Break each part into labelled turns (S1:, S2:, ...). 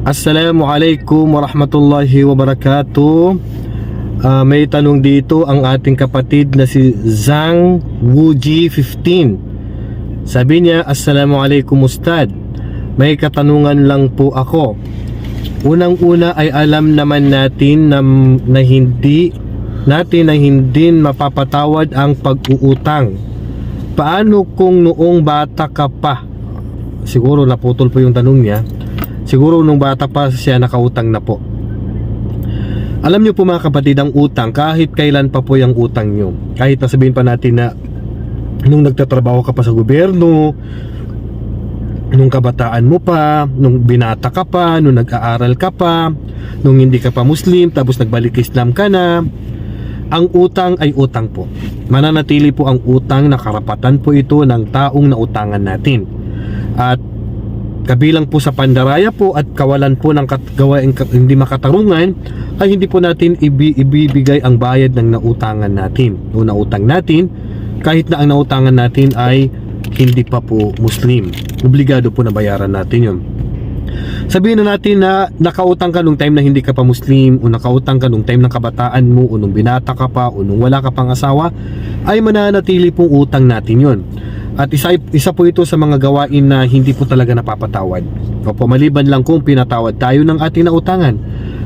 S1: Assalamualaikum warahmatullahi wabarakatuh. Ah, may tanong dito ang ating kapatid na si Zhang Wuji 15. Sabi niya, Assalamualaikum Ustad. May katanungan lang po ako. Unang-una ay alam naman natin na, na hindi natin na hindi mapapatawad ang pag-uutang. Paano kung noong bata ka pa? Siguro naputol po yung tanong niya. Siguro nung bata pa siya nakautang na po. Alam niyo po mga kapatid, ang utang, kahit kailan pa po yung utang niyo. Kahit na sabihin pa natin na nung nagtatrabaho ka pa sa gobyerno, nung kabataan mo pa, nung binata ka pa, nung nag-aaral ka pa, nung hindi ka pa Muslim, tapos nagbalik Islam ka na, ang utang ay utang po. Mananatili po ang utang na karapatan po ito ng taong nautangan natin. At kabilang po sa pandaraya po at kawalan po ng kat- gawain ka- hindi makatarungan ay hindi po natin ibi- ibibigay ang bayad ng nautangan natin o nautang natin kahit na ang nautangan natin ay hindi pa po Muslim. Obligado po na bayaran natin yun. Sabihin na natin na nakautang ka nung time na hindi ka pa Muslim o nakautang ka nung time ng kabataan mo o nung binata ka pa o nung wala ka pang asawa ay mananatili pong utang natin yon. At isa, isa po ito sa mga gawain na hindi po talaga napapatawad. Opo, maliban lang kung pinatawad tayo ng ating nautangan.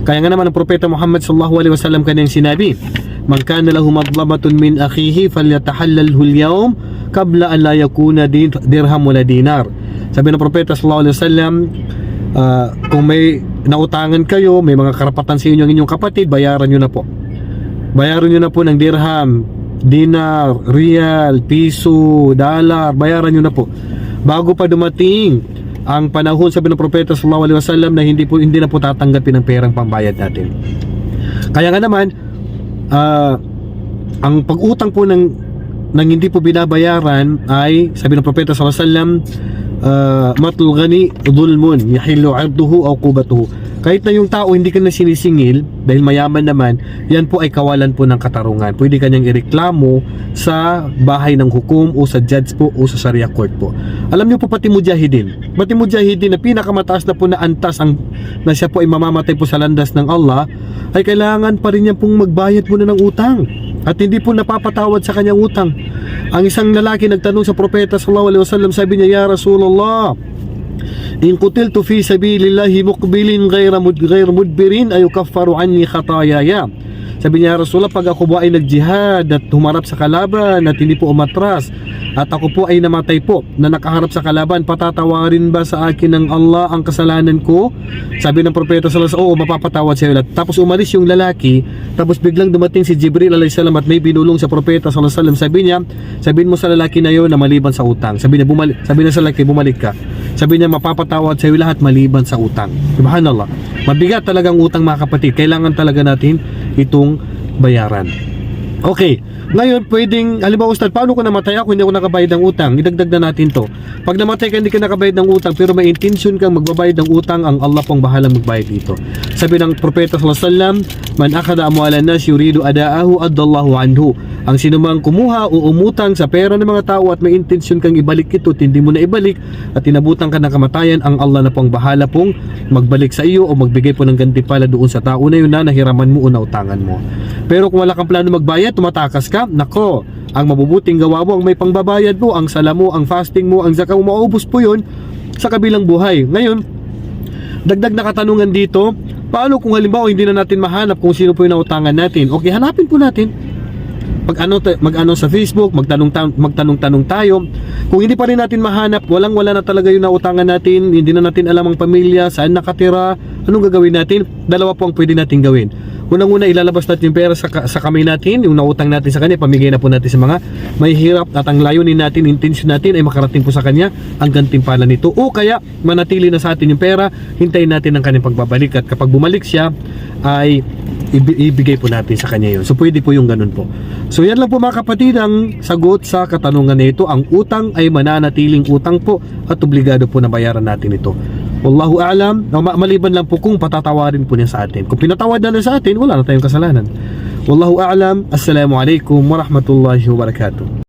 S1: Kaya nga naman ang propeta Muhammad sallallahu alaihi wasallam kanyang sinabi, "Man kana lahu madlamatun min akhihi falyatahallalhu al-yawm qabla an la yakuna dirham wala dinar." Sabi ng propeta sallallahu alaihi wasallam, ah, kung may nautangan kayo, may mga karapatan sa inyo ang inyong kapatid, bayaran nyo na po. Bayaran nyo na po ng dirham, dinar, real, piso, dollar, bayaran nyo na po. Bago pa dumating ang panahon sabi ng propeta sallallahu alaihi wasallam na hindi po hindi na po tatanggapin ang perang pambayad natin. Kaya nga naman ah, ang pag-utang po ng nang hindi po binabayaran ay sabi ng propeta sallallahu alaihi wasallam uh, matul gani dhulmun yahillu 'abduhu aw qubatuhu kahit na yung tao hindi ka na sinisingil dahil mayaman naman yan po ay kawalan po ng katarungan. Pwede kanyang ireklamo sa bahay ng hukom o sa judge po o sa Sharia court po. Alam niyo po pati mujahidin pati mujahidin na pinakamataas na po na antas ang na siya po ay mamamatay po sa landas ng Allah ay kailangan pa rin niya pong magbayad muna ng utang. At hindi po napapatawad sa kanyang utang. Ang isang lalaki nagtanong sa propeta sallallahu alaihi wasallam sabi niya, "Ya Rasulullah, in qutiltu fi sabilillahi muqbilin ghayra mud ghayr mudbirin ay yukaffaru anni khatayaya." Sabi niya, Rasulullah, pag ako po ay nagjihad at humarap sa kalaban at hindi po umatras at ako po ay namatay po na nakaharap sa kalaban, patatawarin ba sa akin ng Allah ang kasalanan ko? Sabi ng propeta sallallahu alaihi oo, mapapatawad sa iyo. lahat." Tapos umalis yung lalaki, tapos biglang dumating si Jibril alaihi salam at may binulong sa propeta sallallahu alaihi. Sabi niya, sabihin mo sa lalaki na yon na maliban sa utang. Sabi niya, bumalik, sabi niya sa lalaki, bumalik ka. Sabi niya, mapapatawad sa iyo lahat maliban sa utang. Subhanallah. Mabigat talagang utang mga kapatid. Kailangan talaga natin itong bayaran. Okay. Ngayon, pwedeng, halimbawa Ustad, paano kung namatay ako, hindi ako nakabayad ng utang? Idagdag na natin to. Pag namatay ka, hindi ka nakabayad ng utang, pero may intention kang magbabayad ng utang, ang Allah pong bahala magbayad dito. Sabi ng Propeta sallallahu alaihi wasallam, man akada amwalan nas yuridu adaahu adallahu anhu. Ang sinumang kumuha o umutang sa pera ng mga tao at may intention kang ibalik ito, at hindi mo na ibalik at inabutan ka ng kamatayan, ang Allah na pong bahala pong magbalik sa iyo o magbigay po ng gantimpala doon sa tao na yun na nahiraman mo o nautangan mo. Pero kung wala kang plano magbayad, tumatakas ka, nako, ang mabubuting gawa mo, ang may pangbabayad mo, ang sala mo, ang fasting mo, ang zakah mo, maubos po yun sa kabilang buhay. Ngayon, dagdag na katanungan dito, paano kung halimbawa hindi na natin mahanap kung sino po yung nautangan natin? Okay, hanapin po natin. Pag ano, mag ano sa Facebook, magtanong ta- magtanong-tanong tayo. Kung hindi pa rin natin mahanap, walang wala na talaga yung nautangan natin, hindi na natin alam ang pamilya, saan nakatira, anong gagawin natin? Dalawa po ang pwede natin gawin. Unang-una, ilalabas natin yung pera sa, sa kamay natin, yung nautang natin sa kanya, pamigay na po natin sa mga may hirap at ang layunin natin, intention natin ay makarating po sa kanya ang gantimpala nito. O kaya, manatili na sa atin yung pera, hintayin natin ang kanyang pagbabalik at kapag bumalik siya, ay ibi- ibigay po natin sa kanya yun. So pwede po yung ganun po. So yan lang po mga kapatid ang sagot sa katanungan na ito. Ang utang ay mananatiling utang po at obligado po na bayaran natin ito. Wallahu a'lam. Maliban lang po kung patatawarin po niya sa atin. Kung pinatawad na na sa atin, wala na tayong kasalanan. Wallahu a'lam. Assalamualaikum warahmatullahi wabarakatuh.